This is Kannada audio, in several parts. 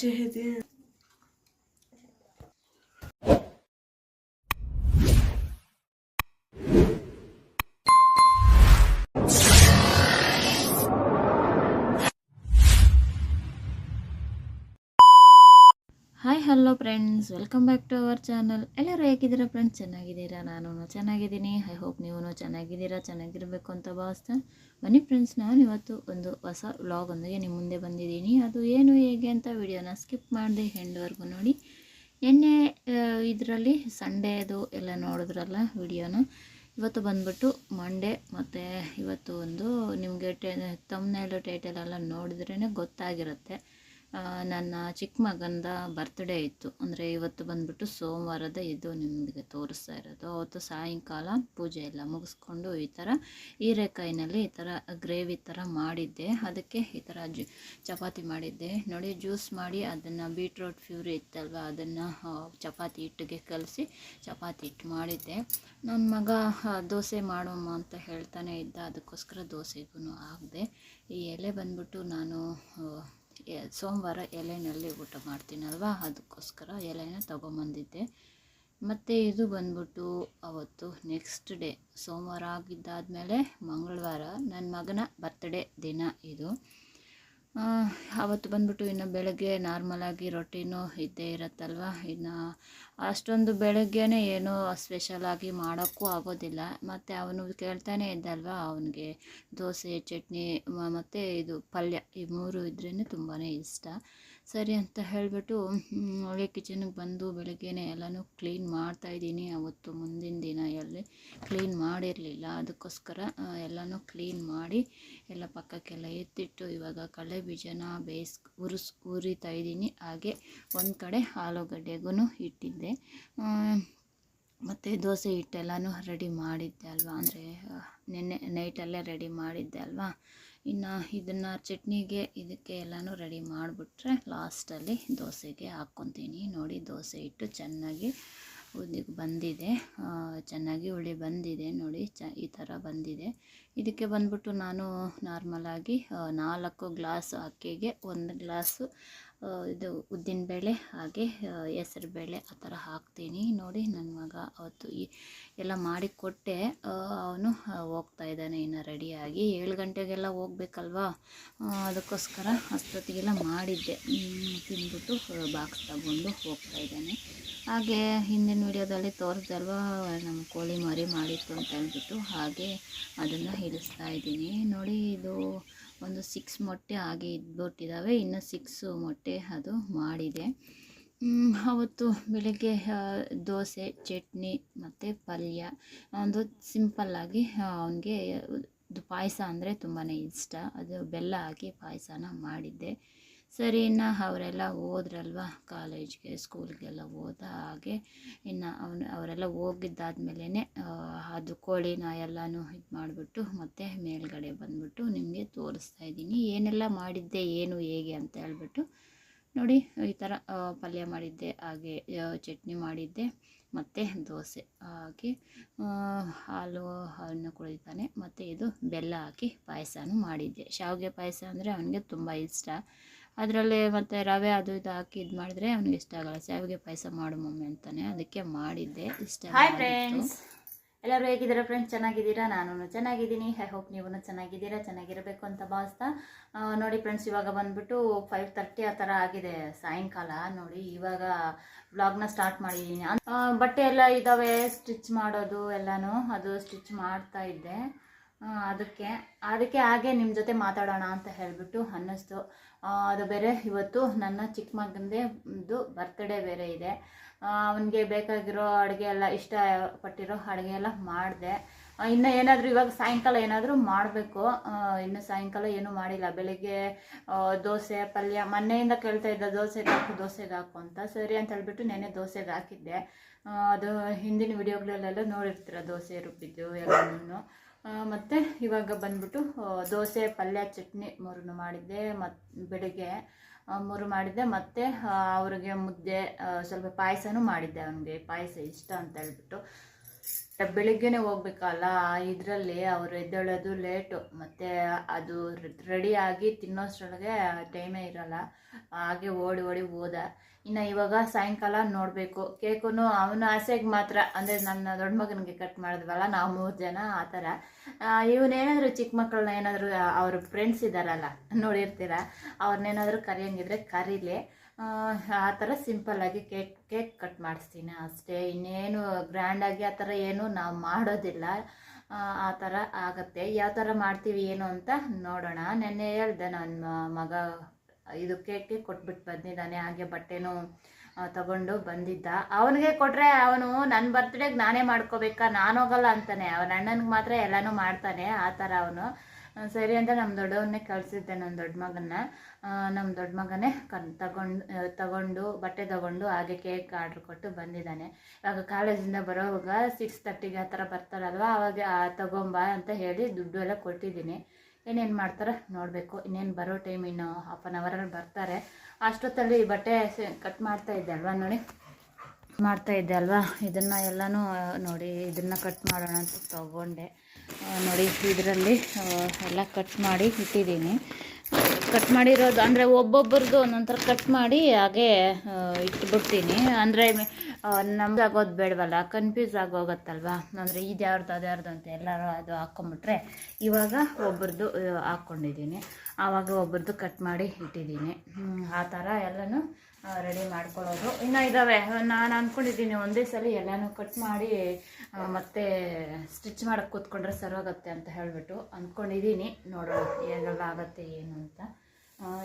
To 子 hi hello friends welcome back to our channel ಎಲ್ಲರೂ ಹೇಗಿದ್ದೀರಾ ಫ್ರೆಂಡ್ಸ್ ಚೆನ್ನಾಗಿದ್ದೀರಾ? ನಾನು ಚೆನ್ನಾಗಿದ್ದೀನಿ. ಐ ಹೋಪ್ ನೀವು ಚೆನ್ನಾಗಿದ್ದೀರಾ? ಚೆನ್ನಾಗಿರಬೇಕು ಅಂತ ಭಾವಿಸ್ತಾ ಬನ್ನಿ ಫ್ರೆಂಡ್ಸ್ ನಾನು ಇವತ್ತು ಒಂದು ಹೊಸ ವ್ಲಾಗ್ ಒಂದಿಗೆ ನಿಮ್ಮ ಮುಂದೆ ಬಂದಿದ್ದೀನಿ. ಅದು ಏನು, ಹೇಗೆ ಅಂತ ವಿಡಿಯೋನ ಸ್ಕಿಪ್ ಮಾಡಿದೆ ಹೆಂಡ್ವರೆಗೂ ನೋಡಿ. ನಿನ್ನೆ ಇದರಲ್ಲಿ ಸಂಡೇದು ಎಲ್ಲ ನೋಡಿದ್ರಲ್ಲ ವಿಡಿಯೋನ ಇವತ್ತು ಬಂದ್ಬಿಟ್ಟು ಮಂಡೇ ಮತ್ತು ಇವತ್ತು ಒಂದು ನಿಮಗೆ ಟೆ ಟೈಟಲ್ ಎಲ್ಲ ನೋಡಿದ್ರೇ ಗೊತ್ತಾಗಿರುತ್ತೆ. ನನ್ನ ಚಿಕ್ಕ ಮಗಂದ ಬರ್ತ್ಡೇ ಇತ್ತು. ಅಂದರೆ ಇವತ್ತು ಬಂದ್ಬಿಟ್ಟು ಸೋಮವಾರದ ಇದು ನಿಮಗೆ ತೋರಿಸ್ತಾ ಇರೋದು. ಅವತ್ತು ಸಾಯಂಕಾಲ ಪೂಜೆ ಎಲ್ಲ ಮುಗಿಸ್ಕೊಂಡು ಈ ಥರ ಹೀರೆಕಾಯಿನಲ್ಲಿ ಈ ಥರ ಗ್ರೇವಿ ಥರ ಮಾಡಿದ್ದೆ. ಅದಕ್ಕೆ ಈ ಥರ ಜು, ಚಪಾತಿ ಮಾಡಿದ್ದೆ. ನೋಡಿ, ಜ್ಯೂಸ್ ಮಾಡಿ ಅದನ್ನು ಬೀಟ್ರೋಟ್ ಫ್ಯೂರಿ ಇತ್ತಲ್ವ, ಅದನ್ನು ಚಪಾತಿ ಹಿಟ್ಟಿಗೆ ಕಲಸಿ ಚಪಾತಿ ಹಿಟ್ಟು ಮಾಡಿದ್ದೆ. ನನ್ನ ಮಗ ದೋಸೆ ಮಾಡೋಮ್ಮ ಅಂತ ಹೇಳ್ತಾನೆ ಇದ್ದ. ಅದಕ್ಕೋಸ್ಕರ ದೋಸೆಗೂ ಆಗದೆ ಈ ಎಲೆ ಬಂದ್ಬಿಟ್ಟು ನಾನು ಸೋಮವಾರ ಎಲೆನಲ್ಲಿ ಊಟ ಮಾಡ್ತೀನಲ್ವಾ? ಅದಕ್ಕೋಸ್ಕರ ಎಲೆನ ತೊಗೊಂಬಂದಿದ್ದೆ. ಮತ್ತು ಇದು ಬಂದ್ಬಿಟ್ಟು ಅವತ್ತು ನೆಕ್ಸ್ಟ್ ಡೇ ಸೋಮವಾರ ಆಗಿದ್ದಾದಮೇಲೆ ಮಂಗಳವಾರ ನನ್ನ ಮಗನ ಬರ್ತ್ಡೇ ದಿನ ಇದು. ಆ, ಅವತ್ತು ಬಂದ್ಬಿಟ್ಟು ಇನ್ನು ಬೆಳಗ್ಗೆ ನಾರ್ಮಲಾಗಿ ರೊಟ್ಟಿನೂ ಇದ್ದೇ ಇರುತ್ತಲ್ವ? ಇನ್ನು ಅಷ್ಟೊಂದು ಬೆಳಗ್ಗೆನೇ ಏನೂ ಸ್ಪೆಷಲಾಗಿ ಮಾಡೋಕ್ಕೂ ಆಗೋದಿಲ್ಲ. ಮತ್ತು ಅವನು ಕೇಳ್ತಾನೆ ಇದ್ದಲ್ವ ಅವನಿಗೆ ದೋಸೆ ಚಟ್ನಿ ಮತ್ತು ಇದು ಪಲ್ಯ ಈ ಮೂರು ಇದ್ರೇ ತುಂಬಾ ಇಷ್ಟ. ಸರಿ ಅಂತ ಹೇಳಿಬಿಟ್ಟು ಒಳ್ಳೆ ಕಿಚನಿಗೆ ಬಂದು ಬೆಳಗ್ಗೆನೇ ಎಲ್ಲನೂ ಕ್ಲೀನ್ ಮಾಡ್ತಾಯಿದ್ದೀನಿ ಅವತ್ತು ಮುಂದಿನ ದಿನ ಎಲ್ಲಿ ಕ್ಲೀನ್ ಮಾಡಿರಲಿಲ್ಲ. ಅದಕ್ಕೋಸ್ಕರ ಎಲ್ಲನೂ ಕ್ಲೀನ್ ಮಾಡಿ ಎಲ್ಲ ಪಕ್ಕಕ್ಕೆಲ್ಲ ಎತ್ತಿಟ್ಟು ಇವಾಗ ಕಳೆ ಬೀಜನ ಬೇಯಿಸ್ ಉರಿಸ್, ಉರಿತಾ ಇದ್ದೀನಿ. ಹಾಗೆ ಒಂದು ಕಡೆ ಆಲೂಗಡ್ಡೆಗೂ ಇಟ್ಟಿದ್ದೆ. ಮತ್ತು ದೋಸೆ ಹಿಟ್ಟೆಲ್ಲನೂ ರೆಡಿ ಮಾಡಿದ್ದೆ ಅಲ್ವಾ? ಅಂದರೆ ನಿನ್ನೆ ನೈಟಲ್ಲೇ ರೆಡಿ ಮಾಡಿದ್ದೆ ಅಲ್ವಾ? ಇನ್ನು ಇದನ್ನು ಚಟ್ನಿಗೆ ಇದಕ್ಕೆ ಎಲ್ಲನೂ ರೆಡಿ ಮಾಡಿಬಿಟ್ರೆ ಲಾಸ್ಟಲ್ಲಿ ದೋಸೆಗೆ ಹಾಕ್ಕೊತೀನಿ. ನೋಡಿ ದೋಸೆ ಇಟ್ಟು ಚೆನ್ನಾಗಿ ಉದಿಗೆ ಬಂದಿದೆ. ಚೆನ್ನಾಗಿ ಹುಳಿ ಬಂದಿದೆ. ನೋಡಿ ಚ, ಈ ಥರ ಬಂದಿದೆ. ಇದಕ್ಕೆ ಬಂದ್ಬಿಟ್ಟು ನಾನು ನಾರ್ಮಲಾಗಿ ನಾಲ್ಕು ಗ್ಲಾಸ್ ಅಕ್ಕಿಗೆ ಒಂದು ಗ್ಲಾಸು ಇದು ಉದ್ದಿನಬೇಳೆ ಹಾಗೆ ಹೆಸರು ಬೇಳೆ ಆ ಥರ ಹಾಕ್ತೀನಿ. ನೋಡಿ ನನ್ನ ಮಗ ಅವತ್ತು ಈ ಎಲ್ಲ ಮಾಡಿ ಕೊಟ್ಟೆ. ಅವನು ಹೋಗ್ತಾ ಇದ್ದಾನೆ ಇನ್ನು ರೆಡಿಯಾಗಿ. ಏಳು ಗಂಟೆಗೆಲ್ಲ ಹೋಗ್ಬೇಕಲ್ವಾ? ಅದಕ್ಕೋಸ್ಕರ ಅಷ್ಟೊತ್ತಿಗೆಲ್ಲ ಮಾಡಿದ್ದೆ. ತಿಂದ್ಬಿಟ್ಟು ಬಾಕ್ಸ್ ತಗೊಂಡು ಹೋಗ್ತಾ ಇದ್ದಾನೆ. ಹಾಗೆ ಹಿಂದಿನ ವಿಡಿಯೋದಲ್ಲಿ ತೋರಿಸಲ್ವಾ ನಮ್ಮ ಕೋಳಿ ಮರಿ ಮಾಡಿತ್ತು ಅಂತ ಹೇಳ್ಬಿಟ್ಟು ಹಾಗೆ ಅದನ್ನು ಇಳಿಸ್ತಾ ಇದ್ದೀನಿ. ನೋಡಿ ಇದು ಒಂದು ಸಿಕ್ಸ್ ಮೊಟ್ಟೆ ಹಾಗೆ ಇದ್ಬಿಟ್ಟಿದ್ದಾವೆ, ಇನ್ನು ಸಿಕ್ಸು ಮೊಟ್ಟೆ ಅದು ಮಾಡಿದೆ. ಅವತ್ತು ಬೆಳಗ್ಗೆ ದೋಸೆ, ಚಟ್ನಿ ಮತ್ತು ಪಲ್ಯ, ಒಂದು ಸಿಂಪಲ್ಲಾಗಿ ಅವನಿಗೆ, ಇದು ಪಾಯಸ ಅಂದರೆ ತುಂಬಾ ಇಷ್ಟ. ಅದು ಬೆಲ್ಲ ಹಾಕಿ ಪಾಯಸನ ಮಾಡಿದ್ದೆ. ಸರಿ, ಇನ್ನು ಅವರೆಲ್ಲ ಹೋದ್ರಲ್ವ ಕಾಲೇಜ್ಗೆ, ಸ್ಕೂಲ್ಗೆಲ್ಲ ಹೋದ ಹಾಗೆ ಇನ್ನು ಅವನು, ಅವರೆಲ್ಲ ಹೋಗಿದ್ದಾದ್ಮೇಲೆ ಅದು ಕೋಳಿನ ಎಲ್ಲನೂ ಇದು ಮಾಡಿಬಿಟ್ಟು ಮತ್ತೆ ಮೇಲ್ಗಡೆ ಬಂದ್ಬಿಟ್ಟು ನಿಮಗೆ ತೋರಿಸ್ತಾ ಇದ್ದೀನಿ. ಏನೆಲ್ಲ ಮಾಡಿದ್ದೆ, ಏನು, ಹೇಗೆ ಅಂತ ಹೇಳ್ಬಿಟ್ಟು ನೋಡಿ, ಈ ಥರ ಪಲ್ಯ ಮಾಡಿದ್ದೆ, ಹಾಗೆ ಚಟ್ನಿ ಮಾಡಿದ್ದೆ, ಮತ್ತು ದೋಸೆ ಹಾಕಿ ಹಾಲು, ಹಾಲನ್ನು ಕುಡಿತಾನೆ, ಮತ್ತು ಇದು ಬೆಲ್ಲ ಹಾಕಿ ಪಾಯಸನೂ ಮಾಡಿದ್ದೆ. ಶಾವಿಗೆ ಪಾಯಸ ಅಂದರೆ ಅವನಿಗೆ ತುಂಬ ಇಷ್ಟ. ಅದರಲ್ಲಿ ಮತ್ತು ರವೆ ಅದು ಇದು ಹಾಕಿ ಇದು ಮಾಡಿದ್ರೆ ಅವ್ನಿಗೆ ಇಷ್ಟ ಆಗಲ್ಲ. ಶಾವಿಗೆ ಪಾಯಸ ಮಾಡು ಮಮ್ಮಿ ಅಂತಾನೆ ಅದಕ್ಕೆ ಮಾಡಿದ್ದೆ. ಇಷ್ಟ ಹಾಯ್ ಫ್ರೆಂಡ್ಸ್ ಎಲ್ಲರೂ ಹೇಗಿದ್ದೀರಾ ಫ್ರೆಂಡ್ಸ್ ಚೆನ್ನಾಗಿದ್ದೀರಾ? ನಾನು ಚೆನ್ನಾಗಿದ್ದೀನಿ. ಐ ಹೋಪ್ ನೀವು ಚೆನ್ನಾಗಿದ್ದೀರಾ ಚೆನ್ನಾಗಿರಬೇಕು ಅಂತ ಭಾವಿಸ್ತಾ. ನೋಡಿ ಫ್ರೆಂಡ್ಸ್ ಇವಾಗ ಬಂದ್ಬಿಟ್ಟು ಫೈವ್ ತರ್ಟಿ ಆ ಥರ ಆಗಿದೆ ಸಾಯಂಕಾಲ. ನೋಡಿ ಇವಾಗ ಬ್ಲಾಗ್ನ ಸ್ಟಾರ್ಟ್ ಮಾಡಿದ್ದೀನಿ. ಬಟ್ಟೆ ಎಲ್ಲ ಇದ್ದಾವೆ ಸ್ಟಿಚ್ ಮಾಡೋದು ಎಲ್ಲನೂ. ಅದು ಸ್ಟಿಚ್ ಮಾಡ್ತಾ ಇದ್ದೆ. ಅದಕ್ಕೆ ಅದಕ್ಕೆ ಹಾಗೆ ನಿಮ್ಮ ಜೊತೆ ಮಾತಾಡೋಣ ಅಂತ ಹೇಳಿಬಿಟ್ಟು ಅನ್ನಿಸ್ತು. ಅದು ಬೇರೆ, ಇವತ್ತು ನನ್ನ ಚಿಕ್ಕ ಮಗಂದೇ ಇದು ಬರ್ತ್ಡೇ ಬೇರೆ ಇದೆ. ಅವನಿಗೆ ಬೇಕಾಗಿರೋ ಅಡುಗೆ ಎಲ್ಲ ಇಷ್ಟ ಪಟ್ಟಿರೋ ಅಡುಗೆ ಎಲ್ಲ ಮಾಡಿದೆ. ಇನ್ನು ಏನಾದರೂ ಇವಾಗ ಸಾಯಂಕಾಲ ಏನಾದರೂ ಮಾಡಬೇಕು. ಇನ್ನು ಸಾಯಂಕಾಲ ಏನೂ ಮಾಡಿಲ್ಲ. ಬೆಳಿಗ್ಗೆ ದೋಸೆ, ಪಲ್ಯ ಮೊನ್ನೆಯಿಂದ ಕೇಳ್ತಾ ಇದ್ದ ದೋಸೆಗೆ ಹಾಕು ದೋಸೆಗೆ ಹಾಕು ಅಂತ ಸರಿ ಅಂತ ಹೇಳ್ಬಿಟ್ಟು ನೆನ್ನೆ ದೋಸೆಗೆ ಹಾಕಿದ್ದೆ. ಅದು ಹಿಂದಿನ ವಿಡಿಯೋಗಳಲ್ಲೆಲ್ಲ ನೋಡಿರ್ತೀರ, ದೋಸೆ ರುಬ್ಬಿದ್ದು ಎಲ್ಲನೂ ಮತ್ತು ಇವಾಗ ಬಂದ್ಬಿಟ್ಟು ದೋಸೆ, ಪಲ್ಯ, ಚಟ್ನಿ ಮೂರನ್ನು ಮಾಡಿದ್ದೆ ಮತ್ತು ಬೆಳಗ್ಗೆ ಮೂರು ಮಾಡಿದ್ದೆ, ಮತ್ತು ಅವ್ರಿಗೆ ಮುದ್ದೆ ಸ್ವಲ್ಪ ಪಾಯಸನೂ ಮಾಡಿದ್ದೆ ಅವನಿಗೆ, ಪಾಯಸ ಇಷ್ಟ ಅಂತ ಹೇಳ್ಬಿಟ್ಟು. ಬೆಳಿಗ್ಗೆನೆ ಹೋಗ್ಬೇಕಲ್ಲ, ಇದರಲ್ಲಿ ಅವರು ಎದ್ದೇಳೋದು ಲೇಟು ಮತ್ತು ಅದು ರೆಡಿ ಆಗಿ ತಿನ್ನೋಷ್ಟ್ರೊಳಗೆ ಟೈಮೇ ಇರಲ್ಲ. ಹಾಗೆ ಓಡಿ ಓಡಿ ಹೋದ. ಇನ್ನು ಇವಾಗ ಸಾಯಂಕಾಲ ನೋಡಬೇಕು. ಕೇಕು ಅವನ ಆಸೆಗೆ ಮಾತ್ರ, ಅಂದರೆ ನನ್ನ ದೊಡ್ಡ ಮಗನಿಗೆ ಕಟ್ ಮಾಡಿದ್ವಲ್ಲ, ನಾವು ಮೂರು ಜನ ಆ ಥರ. ಇವನೇನಾದರೂ ಚಿಕ್ಕ ಮಕ್ಕಳನ್ನ ಏನಾದರೂ ಅವ್ರ ಫ್ರೆಂಡ್ಸ್ ಇದ್ದಾರಲ್ಲ ನೋಡಿರ್ತೀರ? ಅವ್ರನ್ನೇನಾದರೂ ಕರೆಯಂಗಿದ್ರೆ ಕರೀಲಿ. ಆ, ಥರ ಸಿಂಪಲ್ಲಾಗಿ ಕೇಕ್ ಕೇಕ್ ಕಟ್ ಮಾಡಿಸ್ತೀನಿ ಅಷ್ಟೇ. ಇನ್ನೇನು ಗ್ರ್ಯಾಂಡಾಗಿ ಆ ಥರ ಏನು ನಾವು ಮಾಡೋದಿಲ್ಲ. ಆ ಥರ ಆಗುತ್ತೆ. ಯಾವ ಥರ ಮಾಡ್ತೀವಿ ಏನು ಅಂತ ನೋಡೋಣ. ನೆನ್ನೆ ಹೇಳ್ದೆ ನನ್ನ ಮಗ ಇದು ಕೇಕ್ಗೆ ಕೊಟ್ಬಿಟ್ಟು ಬಂದಿದ್ದಾನೆ. ಹಾಗೆ ಬಟ್ಟೆನೂ ತಗೊಂಡು ಬಂದಿದ್ದ. ಅವನಿಗೆ ಕೊಟ್ಟರೆ ಅವನು ನನ್ನ ಬರ್ತ್ಡೇಗೆ ನಾನೇ ಮಾಡ್ಕೋಬೇಕಾ? ನಾನು ಹೋಗಲ್ಲ ಅಂತಾನೆ. ಅವನ ಅಣ್ಣನಿಗೆ ಮಾತ್ರ ಎಲ್ಲನೂ ಮಾಡ್ತಾನೆ. ಆ ಥರ ಅವನು. ಸರಿ ಅಂತ ನಮ್ಮ ದೊಡ್ಡವನ್ನೇ ಕಳಿಸಿದ್ದೆ ನನ್ನ ದೊಡ್ಡ ಮಗನ್ನ. ನಮ್ಮ ದೊಡ್ಡ ಮಗನೇ ಕನ್ ತಗೊಂಡು ತಗೊಂಡು ಬಟ್ಟೆ ತಗೊಂಡು ಹಾಗೆ ಕೇಕ್ ಆರ್ಡ್ರ್ ಕೊಟ್ಟು ಬಂದಿದ್ದಾನೆ. ಇವಾಗ ಕಾಲೇಜಿಂದ ಬರೋವಾಗ ಸಿಕ್ಸ್ ತರ್ಟಿಗೆ ಆ ಥರ ಬರ್ತಾರಲ್ವಾ, ಅವಾಗ ತಗೊಂಬ ಅಂತ ಹೇಳಿ ದುಡ್ಡು ಎಲ್ಲ ಕೊಟ್ಟಿದ್ದೀನಿ. ಏನೇನು ಮಾಡ್ತಾರೆ ನೋಡಬೇಕು. ಇನ್ನೇನು ಬರೋ ಟೈಮ್ ಇನ್ನು ಹಾಫ್ ಆನ್ ಅವರಲ್ಲಿ ಬರ್ತಾರೆ. ಅಷ್ಟೊತ್ತಲ್ಲಿ ಬಟ್ಟೆ ಕಟ್ ಮಾಡ್ತಾ ಇದ್ದೆ ಅಲ್ವಾ ನೋಡಿ. ಮಾಡ್ತಾ ಇದ್ದೆ ಅಲ್ವಾ. ಇದನ್ನು ಎಲ್ಲನೂ ನೋಡಿ, ಇದನ್ನು ಕಟ್ ಮಾಡೋಣ ಅಂತ ತಗೊಂಡೆ. ನೋಡಿ ಇದರಲ್ಲಿ ಎಲ್ಲ ಕಟ್ ಮಾಡಿ ಇಟ್ಟಿದ್ದೀನಿ. ಕಟ್ ಮಾಡಿರೋದು ಅಂದರೆ ಒಬ್ಬೊಬ್ಬರದ್ದು ಒಂದೊಂಥರ ಕಟ್ ಮಾಡಿ ಹಾಗೆ ಇಟ್ಬಿಡ್ತೀನಿ. ಅಂದರೆ ನಮ್ದು ಆಗೋದು ಬೇಡವಲ್ಲ ಕನ್ಫ್ಯೂಸ್ ಆಗೋಗತ್ತಲ್ವಾ? ಅಂದರೆ ಇದು ಯಾರ್ದು ಅದು ಅಂತ ಎಲ್ಲರೂ ಅದು ಹಾಕ್ಕೊಂಬಿಟ್ರೆ ಇವಾಗ ಒಬ್ರದ್ದು ಆ, ಹಾಕ್ಕೊಂಡಿದ್ದೀನಿ ಆವಾಗ ಒಬ್ರದ್ದು ಕಟ್ ಮಾಡಿ ಇಟ್ಟಿದ್ದೀನಿ. ಆ ಥರ ಎಲ್ಲನೂ ರೆಡಿ ಮಾಡ್ಕೊಳ್ಳೋದು. ಇನ್ನೂ ಇದ್ದಾವೆ ನಾನು ಅಂದ್ಕೊಂಡಿದ್ದೀನಿ ಒಂದೇ ಸಲ ಎಲ್ಲನೂ ಕಟ್ ಮಾಡಿ ಮತ್ತೆ ಸ್ಟಿಚ್ ಮಾಡೋಕ್ಕೆ ಕೂತ್ಕೊಂಡ್ರೆ ಸರೋಗತ್ತೆ ಅಂತ ಹೇಳಿಬಿಟ್ಟು ಅಂದ್ಕೊಂಡಿದ್ದೀನಿ ನೋಡೋಣ ಏನೆಲ್ಲ ಆಗತ್ತೆ, ಏನು ಅಂತ.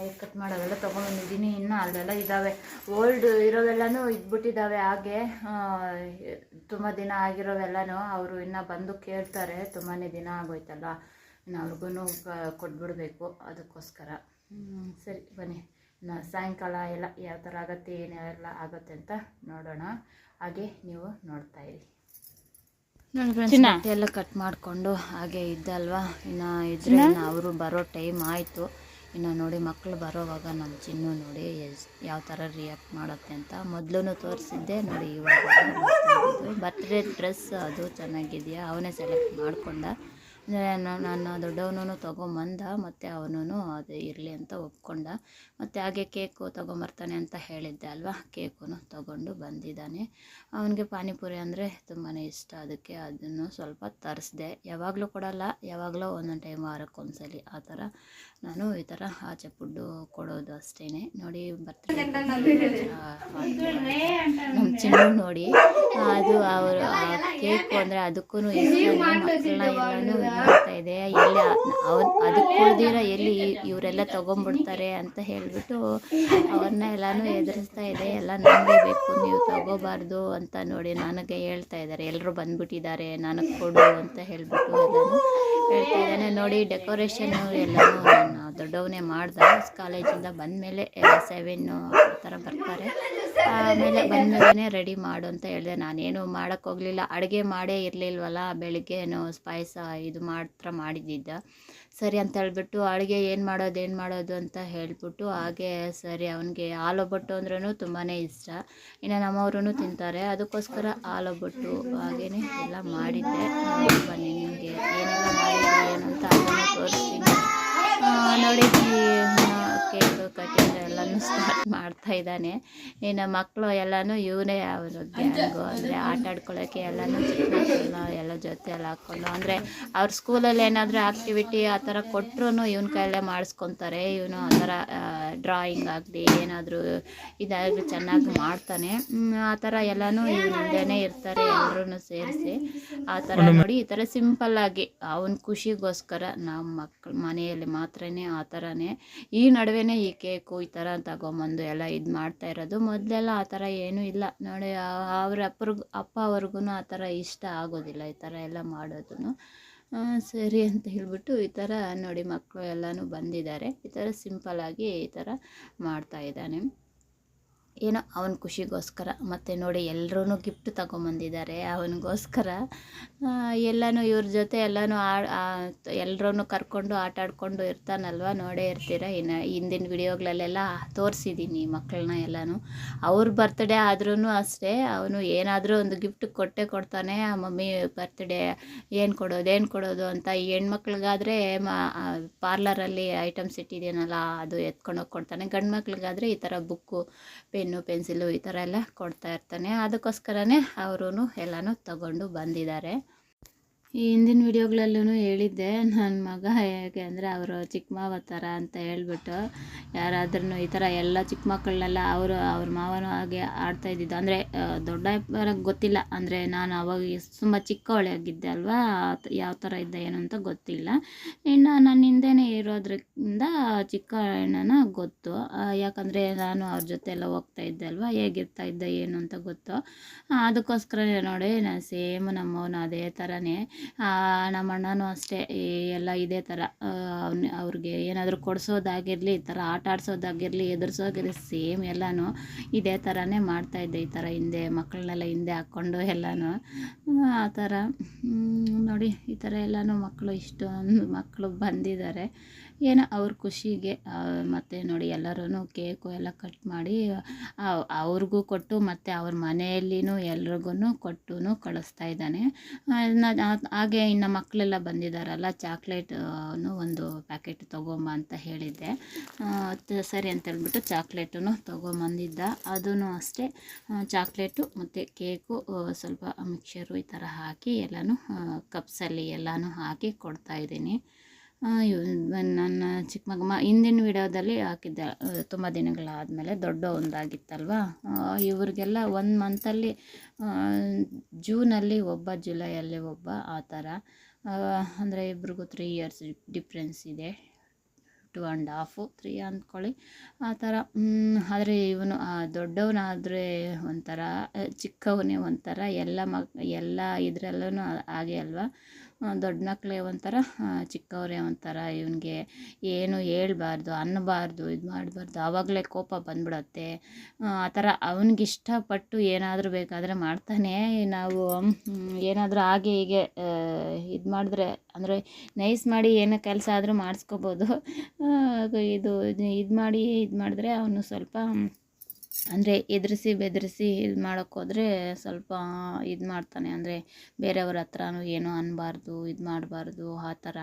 ಈಗ ಕಟ್ ಮಾಡೋದೆಲ್ಲ ತೊಗೊಂಡ್ಬಂದಿದ್ದೀನಿ. ಇನ್ನೂ ಅಲ್ಲೆಲ್ಲ ಇದ್ದಾವೆ ಓಲ್ಡ್ ಇರೋವೆಲ್ಲನೂ ಇದ್ಬಿಟ್ಟಿದ್ದಾವೆ ಹಾಗೆ. ತುಂಬ ದಿನ ಆಗಿರೋವೆಲ್ಲನೂ ಅವರು ಇನ್ನೂ ಬಂದು ಕೇಳ್ತಾರೆ. ತುಂಬಾ ದಿನ ಆಗೋಯ್ತಲ್ಲ. ಇನ್ನು ಅವ್ರಿಗೂ ಕೊಟ್ಬಿಡ್ಬೇಕು ಅದಕ್ಕೋಸ್ಕರ. ಸರಿ, ಬನ್ನಿ. ಸಾಯಂಕಾಲ ಎಲ್ಲ ಯಾವ ಥರ ಆಗುತ್ತೆ ಏನೆಲ್ಲ ಆಗುತ್ತೆ ಅಂತ ನೋಡೋಣ. ಹಾಗೆ ನೀವು ನೋಡ್ತಾ ಇರಿ. ಚಿನ್ನ. ಬಟ್ಟೆ ಎಲ್ಲ ಕಟ್ ಮಾಡಿಕೊಂಡು ಹಾಗೆ ಇದ್ದಲ್ವಾ ಇನ್ನು ಇದ್ರೆ ಅವರು ಬರೋ ಟೈಮ್ ಆಯಿತು. ಇನ್ನು ನೋಡಿ ಮಕ್ಕಳು ಬರೋವಾಗ ನಮ್ಮ ಚಿನ್ನು ನೋಡಿ ಎಸ್ ಯಾವ ಥರ ರಿಯಾಕ್ಟ್ ಮಾಡುತ್ತೆ ಅಂತ ಮೊದಲು ತೋರಿಸಿದ್ದೆ. ನೋಡಿ ಇವಾಗ ಬರ್ತ್ಡೇ ಡ್ರೆಸ್ ಅದು ಚೆನ್ನಾಗಿದೆಯಾ? ಅವನೇ ಸೆಲೆಕ್ಟ್ ಮಾಡಿಕೊಂಡ. ನನ್ನ ದೊಡ್ಡವನೂ ತೊಗೊಂಬಂದ ಮತ್ತು ಅವನೂ ಅದು ಇರಲಿ ಅಂತ ಒಪ್ಕೊಂಡ. ಮತ್ತು ಹಾಗೆ ಕೇಕು ತೊಗೊಂಬರ್ತಾನೆ ಅಂತ ಹೇಳಿದ್ದೆ ಅಲ್ವಾ? ಕೇಕು ತೊಗೊಂಡು ಬಂದಿದ್ದಾನೆ. ಅವನಿಗೆ ಪಾನಿಪುರಿ ಅಂದರೆ ತುಂಬಾ ಇಷ್ಟ. ಅದಕ್ಕೆ ಅದನ್ನು ಸ್ವಲ್ಪ ತರಿಸ್ದೆ. ಯಾವಾಗಲೂ ಕೊಡಲ್ಲ, ಯಾವಾಗಲೂ ಒಂದೊಂದು ಟೈಮ್ ವಾರಕ್ಕೊಂದ್ಸಲಿ ಆ ಥರ. ನಾನು ಈ ಥರ ಆಚೆ ಫುಡ್ಡು ಕೊಡೋದು ಅಷ್ಟೇ ನೋಡಿ ಬರ್ತೀನಿ ನಮ್ಮ ಚಿನ್ನು ನೋಡಿ ಅದು ಅವರು ಕೇಕು ಅಂದರೆ ಅದಕ್ಕೂ ಇಷ್ಟ ಮಕ್ಕಳನ್ನ ಎಲ್ಲನೂ ಇದು ಎಲ್ಲಿ ಅವ್ರು ಅದಕ್ಕೆ ಕುಡ್ದಿರ ಎಲ್ಲಿ ಇವರೆಲ್ಲ ತೊಗೊಂಬಿಡ್ತಾರೆ ಅಂತ ಹೇಳಿಬಿಟ್ಟು ಅವ್ರನ್ನ ಎಲ್ಲನೂ ಎದುರಿಸ್ತಾ ಇದೆ. ಎಲ್ಲ ನನಗೆ ಬೇಕು ನೀವು ತಗೋಬಾರ್ದು ಅಂತ ನೋಡಿ ನನಗೆ ಹೇಳ್ತಾ ಇದ್ದಾರೆ. ಎಲ್ಲರೂ ಬಂದ್ಬಿಟ್ಟಿದ್ದಾರೆ ನನಗೆ ಕೊಡು ಅಂತ ಹೇಳಿಬಿಟ್ಟು ಎಲ್ಲನೂ ಹೇಳ್ತಾ ಇದ್ದಾನೆ. ನೋಡಿ ಡೆಕೋರೇಷನ್ನು ಎಲ್ಲನೂ ದೊಡ್ಡವನೇ ಮಾಡ್ದ. ಕಾಲೇಜಿಂದ ಬಂದಮೇಲೆ ಸೆವೆನ್ನು ಆ ಥರ ಬರ್ತಾರೆ. ಆಮೇಲೆ ಬಂದಮೇಲೆ ರೆಡಿ ಮಾಡು ಅಂತ ಹೇಳಿದೆ. ನಾನೇನು ಮಾಡೋಕ್ಕೆ ಹೋಗಲಿಲ್ಲ. ಅಡುಗೆ ಮಾಡೇ ಇರಲಿಲ್ವಲ್ಲ, ಬೆಳಿಗ್ಗೆನು ಪಾಯಸ ಇದು ಮಾತ್ರ ಮಾಡಿದ್ದಿದ್ದ. ಸರಿ ಅಂತ ಹೇಳ್ಬಿಟ್ಟು ಅಡುಗೆ ಏನು ಮಾಡೋದು ಏನು ಮಾಡೋದು ಅಂತ ಹೇಳ್ಬಿಟ್ಟು ಹಾಗೆ ಸರಿ ಅವನಿಗೆ ಆಲೊಬ್ಬಟ್ಟು ಅಂದ್ರೂ ತುಂಬಾ ಇಷ್ಟ. ಇನ್ನು ನಮ್ಮವ್ರೂ ತಿಂತಾರೆ. ಅದಕ್ಕೋಸ್ಕರ ಹಾಲು ಒಬ್ಬಟ್ಟು ಹಾಗೇ ಎಲ್ಲ ಮಾಡಿದ್ದೆ. ಬನ್ನಿ ನಿಮಗೆ ಏನೆಲ್ಲ ಮಾಡಿದ್ದೆ ಏನು ಅಂತ ಅದನ್ನು ತೋರಿಸ್ತೀನಿ. ಆ, ನೋಡಿ ಕೇಕ್ ಕಟಿಂಗ್ ಎಲ್ಲನೂ ಸ್ಟಾರ್ಟ್ ಮಾಡ್ತಾ ಇದ್ದಾನೆ. ಇನ್ನು ಮಕ್ಕಳು ಎಲ್ಲನೂ ಇವನೇ ಅವರು ಗ್ಯಾಂಗು ಅಂದರೆ ಆಟ ಆಡ್ಕೊಳ್ಳೋಕ್ಕೆ ಎಲ್ಲನೂ ಚಿಕ್ಕ ಮಕ್ಕಳೆಲ್ಲ ಎಲ್ಲ ಜೊತೆ ಎಲ್ಲ ಹಾಕ್ಕೊಂಡು ಅಂದರೆ ಅವ್ರ ಸ್ಕೂಲಲ್ಲಿ ಏನಾದರೂ ಆ್ಯಕ್ಟಿವಿಟಿ ಆ ಥರ ಕೊಟ್ಟರು ಇವನ ಕೈಯಲ್ಲೇ ಮಾಡಿಸ್ಕೊತಾರೆ. ಇವನು ಆ ಥರ ಡ್ರಾಯಿಂಗ್ ಆಗಲಿ ಏನಾದರೂ ಇದಾಗಲಿ ಚೆನ್ನಾಗಿ ಮಾಡ್ತಾನೆ. ಆ ಥರ ಎಲ್ಲನೂ ಇವ್ನ ಹಿಂದೆನೇ ಇರ್ತಾರೆ ಎಲ್ಲರೂ ಸೇರಿಸಿ. ಆ ಥರ ನೋಡಿ ಈ ಥರ ಸಿಂಪಲ್ಲಾಗಿ ಅವನ ಖುಷಿಗೋಸ್ಕರ ನಮ್ಮ ಮಕ್ಕಳು ಮನೆಯಲ್ಲಿ ಮಾತ್ರನೇ ಆ ಥರನೇ ಈ ನಡುವೆನೇ ಈ ಕೇಕು ಈ ಥರ ತಗೊಂಬಂದು ಎಲ್ಲ ಇದು ಮಾಡ್ತಾ ಇರೋದು. ಮೊದಲೆಲ್ಲ ಆ ಥರ ಏನೂ ಇಲ್ಲ. ನೋಡಿ ಅವ್ರ ಅಪ್ಪರ್ಗು, ಅಪ್ಪ ಅವ್ರಿಗೂ ಆ ಥರ ಇಷ್ಟ ಆಗೋದಿಲ್ಲ ಈ ಥರ ಎಲ್ಲ ಮಾಡೋದು ಸರಿ ಅಂತ ಹೇಳ್ಬಿಟ್ಟು ಈ ಥರ ನೋಡಿ ಮಕ್ಕಳು ಎಲ್ಲನೂ ಬಂದಿದ್ದಾರೆ. ಈ ಥರ ಸಿಂಪಲ್ಲಾಗಿ ಈ ಥರ ಮಾಡ್ತಾ ಇದ್ದಾನೆ. ಏನೋ ಅವನ ಖುಷಿಗೋಸ್ಕರ ಮತ್ತು ನೋಡಿ ಎಲ್ಲರೂ ಗಿಫ್ಟ್ ತಗೊಂಬಂದಿದ್ದಾರೆ ಅವನಿಗೋಸ್ಕರ. ಎಲ್ಲನೂ ಇವ್ರ ಜೊತೆ ಎಲ್ಲನೂ ಆ ಎಲ್ಲರೂ ಕರ್ಕೊಂಡು ಆಟ ಆಡ್ಕೊಂಡು ಇರ್ತಾನಲ್ವ? ನೋಡೇ ಇರ್ತೀರ? ಇನ್ನು ಹಿಂದಿನ ವಿಡಿಯೋಗಳಲ್ಲೆಲ್ಲ ತೋರಿಸಿದ್ದೀನಿ ಮಕ್ಕಳನ್ನ ಎಲ್ಲನೂ. ಅವ್ರ ಬರ್ತ್ಡೇ ಆದ್ರೂ ಅಷ್ಟೇ, ಅವನು ಏನಾದರೂ ಒಂದು ಗಿಫ್ಟ್ ಕೊಟ್ಟೇ ಕೊಡ್ತಾನೆ, ಆ ಮಮ್ಮಿ ಬರ್ತ್ಡೇ ಏನು ಕೊಡೋದು ಏನು ಕೊಡೋದು ಅಂತ ಈ ಹೆಣ್ಮಕ್ಳಿಗಾದರೆ ಮಾ ಪಾರ್ಲರಲ್ಲಿ ಐಟಮ್ಸ್ ಇಟ್ಟಿದ್ದೀನಲ್ಲ ಅದು ಎತ್ಕೊಂಡೋಗಿ ಕೊಡ್ತಾನೆ ಗಂಡು ಮಕ್ಳಿಗಾದರೆ ಈ ಥರ ಬುಕ್ಕು ಪೆನ್ನು ಪೆನ್ಸಿಲು ಈ ಥರ ಎಲ್ಲ ಕೊಡ್ತಾ ಇರ್ತಾನೆ. ಅದಕ್ಕೋಸ್ಕರನೇ ಅವರು ಎಲ್ಲನೂ ತಗೊಂಡು ಬಂದಿದ್ದಾರೆ. ಈ ಹಿಂದಿನ ವಿಡಿಯೋಗಳಲ್ಲೂ ಹೇಳಿದ್ದೆ ನನ್ನ ಮಗ ಹೇಗೆ ಅಂದರೆ ಅವರು ಚಿಕ್ಕ ಮಾವ ಥರ ಅಂತ ಹೇಳ್ಬಿಟ್ಟು ಯಾರಾದ್ರೂ ಈ ಥರ ಎಲ್ಲ ಚಿಕ್ಕ ಮಕ್ಕಳನ್ನೆಲ್ಲ ಅವರು ಅವ್ರ ಮಾವನೂ ಹಾಗೆ ಆಡ್ತಾ ಇದ್ದಿದ್ದು. ಅಂದರೆ ದೊಡ್ಡ ಗೊತ್ತಿಲ್ಲ. ಅಂದರೆ, ನಾನು ಅವಾಗ ತುಂಬ ಚಿಕ್ಕವಳೆ ಆಗಿದ್ದೆ ಅಲ್ವಾ? ಯಾವ ಥರ ಇದ್ದ ಏನು ಅಂತ ಗೊತ್ತಿಲ್ಲ. ಇನ್ನು ಹಿಂದೆನೇ ಇರೋದ್ರಿಂದ ಚಿಕ್ಕ ಅಣ್ಣನ ಗೊತ್ತು ಯಾಕಂದರೆ ನಾನು ಅವ್ರ ಜೊತೆ ಎಲ್ಲ ಹೋಗ್ತಾ ಇದ್ದೆ ಅಲ್ವಾ? ಹೇಗಿರ್ತಾ ಇದ್ದೆ, ಏನು ಅಂತ ಗೊತ್ತು. ಅದಕ್ಕೋಸ್ಕರ ನೋಡಿ, ನಾನು ಸೇಮ್ ನಮ್ಮವನು ಅದೇ ಥರನೇ ನಮ್ಮ ಅಣ್ಣನೂ ಅಷ್ಟೇ ಎಲ್ಲ ಇದೇ ಥರ ಅವ್ನ, ಅವ್ರಿಗೆ ಏನಾದರೂ ಕೊಡಿಸೋದಾಗಿರಲಿ, ಈ ಥರ ಆಟ ಆಡಿಸೋದಾಗಿರಲಿ, ಎದುರಿಸೋದಾಗಿರಲಿ, ಸೇಮ್ ಎಲ್ಲನೂ ಇದೇ ಥರನೇ ಮಾಡ್ತಾಯಿದ್ದೆ ಈ ಥರ ಹಿಂದೆ, ಮಕ್ಕಳನ್ನೆಲ್ಲ ಹಿಂದೆ ಹಾಕ್ಕೊಂಡು ಎಲ್ಲನೂ. ಆ ಥರ ನೋಡಿ, ಈ ಥರ ಎಲ್ಲನೂ ಮಕ್ಕಳು ಇಷ್ಟೊಂದು ಮಕ್ಕಳು ಬಂದಿದ್ದಾರೆ. ಏನೋ ಅವ್ರ ಖುಷಿಗೆ ಮತ್ತು ನೋಡಿ ಎಲ್ಲರೂ ಕೇಕು ಎಲ್ಲ ಕಟ್ ಮಾಡಿ ಅವ್ರಿಗೂ ಕೊಟ್ಟು ಮತ್ತು ಅವ್ರ ಮನೆಯಲ್ಲಿನೂ ಎಲ್ರಿಗೂ ಕೊಟ್ಟು ಕಳಿಸ್ತಾ ಇದ್ದಾನೆ. ಹಾಗೆ ಇನ್ನು ಮಕ್ಕಳೆಲ್ಲ ಬಂದಿದ್ದಾರಲ್ಲ ಚಾಕ್ಲೇಟನ್ನು ಒಂದು ಪ್ಯಾಕೆಟ್ ತೊಗೊಂಬ ಅಂತ ಹೇಳಿದ್ದೆ. ಸರಿ ಅಂತ ಹೇಳ್ಬಿಟ್ಟು ಚಾಕ್ಲೇಟನ್ನು ತೊಗೊಂಬಂದಿದ್ದ. ಅದೂ ಅಷ್ಟೇ. ಚಾಕ್ಲೇಟು ಮತ್ತು ಕೇಕು ಸ್ವಲ್ಪ ಮಿಕ್ಸರು ಈ ಥರ ಹಾಕಿ ಎಲ್ಲನೂ ಕಪ್ಸಲ್ಲಿ ಎಲ್ಲನೂ ಹಾಕಿ ಕೊಡ್ತಾಯಿದ್ದೀನಿ ನನ್ನ ಚಿಕ್ಕ ಮಗ ಹಿಂದಿನ ವಿಡಿಯೋದಲ್ಲಿ ಹಾಕಿದ್ದೆ. ತುಂಬ ದಿನಗಳಾದಮೇಲೆ ದೊಡ್ಡ ಒಂದಾಗಿತ್ತಲ್ವ? ಇವ್ರಿಗೆಲ್ಲ ಒಂದು ಮಂತಲ್ಲಿ ಜೂನಲ್ಲಿ ಒಬ್ಬ, ಜುಲೈಯಲ್ಲಿ ಒಬ್ಬ, ಆ ಥರ. ಅಂದರೆ ಇಬ್ರಿಗೂ ತ್ರೀ ಇಯರ್ಸ್ ಡಿಫ್ರೆನ್ಸ್ ಇದೆ. ಟು ಆ್ಯಂಡ್ ಹಾಫು ತ್ರೀ ಅಂದ್ಕೊಳ್ಳಿ. ಆ ಥರ. ಆದರೆ ಇವನು ದೊಡ್ಡವನಾದರೆ ಒಂಥರ, ಚಿಕ್ಕವನೇ ಒಂಥರ, ಎಲ್ಲ ಮಕ್, ಎಲ್ಲ ಇದರಲ್ಲೂ ಹಾಗೆ ಅಲ್ವಾ? ದೊಡ್ಡ ಮಕ್ಕಳೇ ಒಂಥರ ಚಿಕ್ಕವರೇ ಒಂಥರ ಇವನಿಗೆ ಏನು ಹೇಳ್ಬಾರ್ದು, ಅನ್ನಬಾರ್ದು, ಇದು ಮಾಡಬಾರ್ದು ಆವಾಗಲೇ ಕೋಪ ಬಂದ್ಬಿಡತ್ತೆ. ಆ ಥರ ಅವ್ನಿಗೆ ಇಷ್ಟಪಟ್ಟು ಏನಾದರೂ ಬೇಕಾದರೆ ಮಾಡ್ತಾನೆ. ನಾವು ಏನಾದರೂ ಹಾಗೆ ಹೀಗೆ ಇದು ಮಾಡಿದ್ರೆ, ಅಂದರೆ ನೈಸ್ ಮಾಡಿ ಏನೋ ಕೆಲಸ ಆದರೂ ಮಾಡಿಸ್ಕೋಬೋದು. ಇದು ಇದು ಮಾಡಿ, ಇದು ಮಾಡಿದ್ರೆ ಅವನು ಸ್ವಲ್ಪ ಅಂದರೆ ಎದುರಿಸಿ ಬೆದರಿಸಿ ಇದು ಮಾಡೋಕ್ಕೋದ್ರೆ ಸ್ವಲ್ಪ ಇದು ಮಾಡ್ತಾನೆ. ಅಂದರೆ ಬೇರೆಯವ್ರ ಹತ್ರನೂ ಏನೂ ಅನ್ನಬಾರ್ದು ಇದು ಮಾಡಬಾರ್ದು ಆ ಥರ.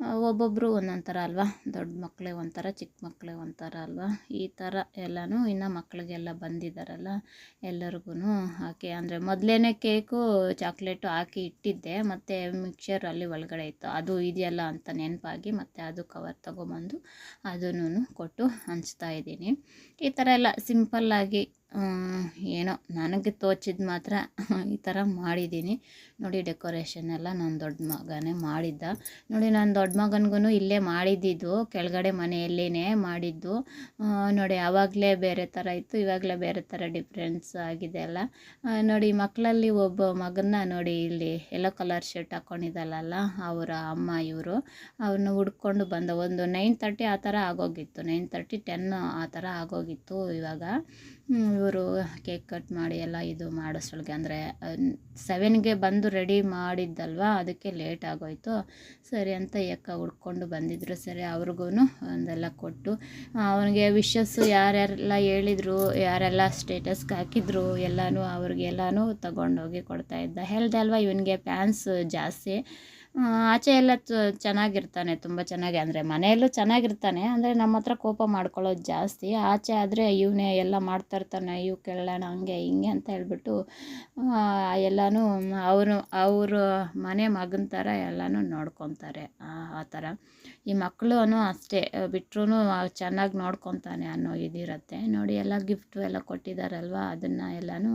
ಒಬ್ಬೊಬ್ಬರು ಒಂದೊಂದು ಥರ ಅಲ್ವಾ? ದೊಡ್ಡ ಮಕ್ಕಳೇ ಒಂಥರ, ಚಿಕ್ಕ ಮಕ್ಕಳೇ ಒಂಥರ ಅಲ್ವಾ? ಈ ಥರ ಎಲ್ಲನೂ ಇನ್ನು ಮಕ್ಕಳಿಗೆಲ್ಲ ಬಂದಿದ್ದಾರಲ್ಲ ಎಲ್ಲರಿಗೂ ಹಾಕಿ, ಅಂದರೆ ಮೊದಲೇ ಕೇಕು, ಚಾಕ್ಲೇಟು ಹಾಕಿ ಇಟ್ಟಿದ್ದೆ, ಮತ್ತು ಮಿಕ್ಸರ್ ಅಲ್ಲಿ ಒಳಗಡೆ ಇತ್ತು. ಅದು ಇದೆಯಲ್ಲ ಅಂತ ನೆನಪಾಗಿ ಮತ್ತು ಅದು ಕವರ್ ತೊಗೊಂಬಂದು ಅದನ್ನು ಕೊಟ್ಟು ಹಂಚ್ತಾ ಇದ್ದೀನಿ. ಈ ಥರ ಎಲ್ಲ ಸಿಂಪಲ್ಲಾಗಿ ಏನೋ ನನಗೆ ತೋಚಿದ ಮಾತ್ರ ಈ ಥರ ಮಾಡಿದ್ದೀನಿ ನೋಡಿ ಡೆಕೋರೇಷನ್ ಎಲ್ಲ ನನ್ನ ದೊಡ್ಡ ಮಗನೇ ಮಾಡಿದ್ದ. ನೋಡಿ ನನ್ನ ದೊಡ್ಡ ಮಗನಿಗೂ ಇಲ್ಲೇ ಮಾಡಿದ್ದಿದ್ದು, ಕೆಳಗಡೆ ಮನೆಯಲ್ಲೇ ಮಾಡಿದ್ದು. ನೋಡಿ ಆವಾಗಲೇ ಬೇರೆ ಥರ ಇತ್ತು, ಇವಾಗಲೇ ಬೇರೆ ಥರ ಡಿಫ್ರೆನ್ಸ್ ಆಗಿದೆ ಅಲ್ಲ. ನೋಡಿ ಮಕ್ಕಳಲ್ಲಿ ಒಬ್ಬ ಮಗನ್ನ ನೋಡಿ ಇಲ್ಲಿ ಎಲ್ಲೋ ಕಲರ್ ಶರ್ಟ್ ಹಾಕ್ಕೊಂಡಿದ್ದಲ್ಲ ಅವರ ಅಮ್ಮ ಇವರು. ಅವ್ರನ್ನ ಹುಡ್ಕೊಂಡು ಬಂದ, ಒಂದು ನೈನ್ ತರ್ಟಿ ಆ ಥರ ಆಗೋಗಿತ್ತು. ನೈನ್ ತರ್ಟಿ ಟೆನ್ ಆ ಥರ ಆಗೋಗಿತ್ತು ಇವಾಗ. ಇವರು ಕೇಕ್ ಕಟ್ ಮಾಡಿ ಎಲ್ಲ ಇದು ಮಾಡಿಸೋಳ್ಗೆ ಅಂದರೆ ಸೆವೆನ್ಗೆ ಬಂದು ರೆಡಿ ಮಾಡಿದ್ದಲ್ವಾ? ಅದಕ್ಕೆ ಲೇಟ್ ಆಗೋಯಿತು. ಸರಿ ಅಂತ ಯಕ್ಕ ಹುಡ್ಕೊಂಡು ಬಂದಿದ್ರು. ಸರಿ ಅವ್ರಿಗೂ ಒಂದೆಲ್ಲ ಕೊಟ್ಟು ಅವನಿಗೆ ವಿಶಸ್ಸು ಯಾರ್ಯಾರೆಲ್ಲ ಹೇಳಿದರು, ಯಾರೆಲ್ಲ ಸ್ಟೇಟಸ್ಗೆ ಹಾಕಿದ್ರು, ಎಲ್ಲನೂ ಅವ್ರಿಗೆಲ್ಲನೂ ತೊಗೊಂಡೋಗಿ ಕೊಡ್ತಾಯಿದ್ದ ಹೇಳ್ದೆ ಅಲ್ವ? ಇವನಿಗೆ ಫ್ಯಾನ್ಸ್ ಜಾಸ್ತಿ. ಆಚೆ ಎಲ್ಲ ಚೆನ್ನಾಗಿರ್ತಾನೆ, ತುಂಬ ಚೆನ್ನಾಗಿ. ಅಂದರೆ ಮನೆಯಲ್ಲೂ ಚೆನ್ನಾಗಿರ್ತಾನೆ, ಅಂದರೆ ನಮ್ಮ ಹತ್ರ ಕೋಪ ಮಾಡ್ಕೊಳ್ಳೋದು ಜಾಸ್ತಿ. ಆಚೆ ಆದರೆ ಇವನೇ ಎಲ್ಲ ಮಾಡ್ತಾಯಿರ್ತಾನೆ ಇವು ಕೇಳೋಣ, ಹಂಗೆ, ಹಿಂಗೆ ಅಂತ ಹೇಳ್ಬಿಟ್ಟು ಎಲ್ಲನೂ ಅವರು ಅವರು ಮನೆ ಮಗನ ಥರ ಎಲ್ಲನೂ ನೋಡ್ಕೊತಾರೆ, ಆ ಥರ ಈ ಮಕ್ಕಳು ಅಷ್ಟೇ ಬಿಟ್ರೂ ಚೆನ್ನಾಗಿ ನೋಡ್ಕೊತಾನೆ ಅನ್ನೋ ಇದಿರುತ್ತೆ. ನೋಡಿ, ಎಲ್ಲ ಗಿಫ್ಟು ಎಲ್ಲ ಕೊಟ್ಟಿದ್ದಾರಲ್ವ ಅದನ್ನು ಎಲ್ಲನೂ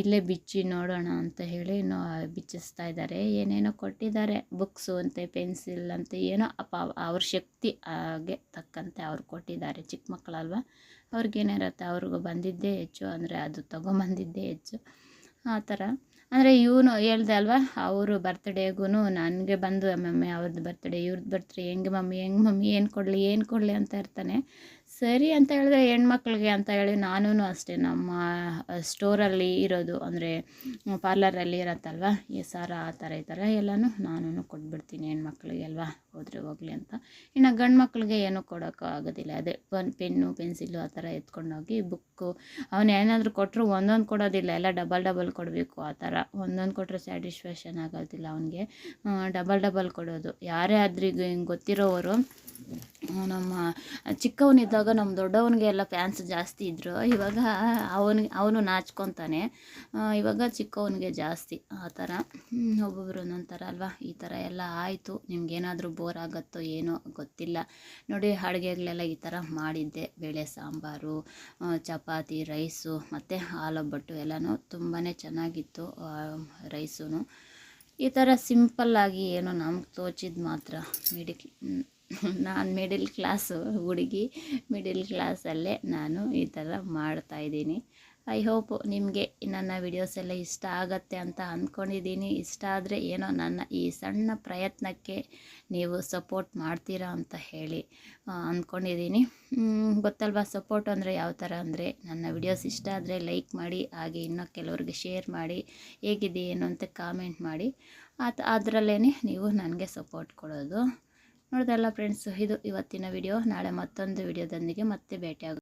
ಇಲ್ಲೇ ಬಿಚ್ಚಿ ನೋಡೋಣ ಅಂತ ಹೇಳಿ ನೋ ಬಿಚ್ಚಿಸ್ತಾ ಇದ್ದಾರೆ ಏನೇನೋ ಕೊಟ್ಟಿದ್ದಾರೆ ಬುಕ್ಸು ಅಂತೆ, ಪೆನ್ಸಿಲ್ ಅಂತೆ, ಏನೋ ಅಪ್ಪ ಅವ್ರ ಶಕ್ತಿ ಹಾಗೆ ತಕ್ಕಂತೆ ಅವ್ರು ಕೊಟ್ಟಿದ್ದಾರೆ ಚಿಕ್ಕ ಮಕ್ಕಳಲ್ವ? ಅವ್ರಿಗೇನಿರುತ್ತೆ, ಅವ್ರಿಗೂ ಬಂದಿದ್ದೇ ಹೆಚ್ಚು, ಅಂದರೆ ಅದು ತೊಗೊಂಬಂದಿದ್ದೇ ಹೆಚ್ಚು. ಆ ಥರ. ಅಂದರೆ ಇವನು ಹೇಳ್ದೆ ಅಲ್ವಾ, ಅವರು ಬರ್ತ್ಡೇಗೂ ನನಗೆ ಬಂದು, ಮಮ್ಮಿ ಅವ್ರದ್ದು ಬರ್ತ್ಡೇ ಇವ್ರದ್ದು ಬರ್ತ್ಡೇ ಹೆಂಗೆ ಮಮ್ಮಿ ಹೆಂಗೆ ಮಮ್ಮಿ, ಏನು ಕೊಡಲಿ ಏನು ಕೊಡಲಿ ಅಂತ ಇರ್ತಾನೆ. ಸರಿ ಅಂತ ಹೇಳಿದ್ರೆ ಹೆಣ್ಮಕ್ಳಿಗೆ ಅಂತ ಹೇಳಿ ನಾನೂ ಅಷ್ಟೇ ನಮ್ಮ ಸ್ಟೋರಲ್ಲಿ ಇರೋದು ಅಂದರೆ ಪಾರ್ಲರಲ್ಲಿ ಇರತ್ತಲ್ವ? ಈ ಸಾರ ಆ ಥರ ಈ ಥರ ಎಲ್ಲನೂ ನಾನೂ ಕೊಟ್ಬಿಡ್ತೀನಿ ಹೆಣ್ಮಕ್ಳಿಗೆ ಅಲ್ವಾ? ಹೋದರೆ ಹೋಗಲಿ ಅಂತ. ಇನ್ನು ಗಂಡು ಮಕ್ಳಿಗೆ ಏನೂ ಕೊಡೋಕ್ಕೂ ಆಗೋದಿಲ್ಲ. ಅದೇ ಪನ್, ಪೆನ್ನು, ಪೆನ್ಸಿಲು ಆ ಥರ ಎತ್ಕೊಂಡೋಗಿ ಬುಕ್ಕು. ಅವನು ಏನಾದರೂ ಕೊಟ್ಟರು ಒಂದೊಂದು ಕೊಡೋದಿಲ್ಲ. ಎಲ್ಲ ಡಬಲ್ ಡಬಲ್ ಕೊಡಬೇಕು ಆ ಥರ ಒಂದೊಂದು ಕೊಟ್ಟರೆ ಸ್ಯಾಟಿಸ್ಫ್ಯಾಕ್ಷನ್ ಆಗೋದಿಲ್ಲ ಅವನಿಗೆ. ಡಬಲ್ ಡಬಲ್ ಕೊಡೋದು. ಯಾರೇ ಆದ್ರೂ ಹಿಂಗೆ ಗೊತ್ತಿರೋವರು, ನಮ್ಮ ಚಿಕ್ಕವನಿದ್ದಾಗ ನಮ್ಮ ದೊಡ್ಡವನಿಗೆ ಎಲ್ಲ ಫ್ಯಾನ್ಸ್ ಜಾಸ್ತಿ ಇದ್ದರು ಇವಾಗ ಅವನಿಗೆ ಅವನು ನಾಚ್ಕೊತಾನೆ. ಇವಾಗ ಚಿಕ್ಕವನಿಗೆ ಜಾಸ್ತಿ ಆ ಥರ ಒಬ್ಬೊಬ್ರು ಒಂದೊಂದು ಥರ ಅಲ್ವಾ? ಈ ಥರ ಎಲ್ಲ ಆಯಿತು. ನಿಮ್ಗೇನಾದರೂ ಬೋರ್ ಆಗುತ್ತೋ ಏನೋ ಗೊತ್ತಿಲ್ಲ. ನೋಡಿ, ಅಡುಗೆಗಳೆಲ್ಲ ಈ ಥರ ಮಾಡಿದ್ದೆ. ಬೇಳೆ ಸಾಂಬಾರು ಚಪಾತಿ, ರೈಸು, ಮತ್ತು ಹಾಲೊಬ್ಬಟ್ಟು ಎಲ್ಲನೂ ತುಂಬಾ ಚೆನ್ನಾಗಿತ್ತು ರೈಸೂ ಈ ಥರ ಸಿಂಪಲ್ಲಾಗಿ ಏನೋ ನಮ್ಗೆ ತೋಚಿದ್ದು ಮಾತ್ರ. ಮಿಡಿಲ್ ನಾನು ಮಿಡಿಲ್ ಕ್ಲಾಸು ಹುಡುಗಿ ಮಿಡಿಲ್ ಕ್ಲಾಸಲ್ಲೇ ನಾನು ಈ ಥರ ಮಾಡ್ತಾಯಿದ್ದೀನಿ ಐ ಹೋಪ್ ನಿಮಗೆ ನನ್ನ ವಿಡಿಯೋಸ್ ಎಲ್ಲ ಇಷ್ಟ ಆಗತ್ತೆ ಅಂತ ಅಂದ್ಕೊಂಡಿದ್ದೀನಿ ಇಷ್ಟ ಆದರೆ ಏನೋ ನನ್ನ ಈ ಸಣ್ಣ ಪ್ರಯತ್ನಕ್ಕೆ ನೀವು ಸಪೋರ್ಟ್ ಮಾಡ್ತೀರಾ ಅಂತ ಹೇಳಿ ಅಂದ್ಕೊಂಡಿದ್ದೀನಿ ಗೊತ್ತಲ್ವಾ? ಸಪೋರ್ಟ್ ಅಂದರೆ ಯಾವ ಥರ ಅಂದರೆ ನನ್ನ ವಿಡಿಯೋಸ್ ಇಷ್ಟ ಆದರೆ ಲೈಕ್ ಮಾಡಿ, ಹಾಗೆ ಇನ್ನೂ ಕೆಲವ್ರಿಗೆ ಶೇರ್ ಮಾಡಿ ಹೇಗಿದೆ ಏನು ಅಂತ ಕಾಮೆಂಟ್ ಮಾಡಿ. ಆತ ಅದರಲ್ಲೇ ನೀವು ನನಗೆ ಸಪೋರ್ಟ್ ಕೊಡೋದು. ನೋಡ್ದಲ್ಲ ಫ್ರೆಂಡ್ಸ್ ಇದು ಇವತ್ತಿನ ವಿಡಿಯೋ ನಾಳೆ ಮತ್ತೊಂದು ವಿಡಿಯೋದೊಂದಿಗೆ ಮತ್ತೆ ಭೇಟಿಯಾಗ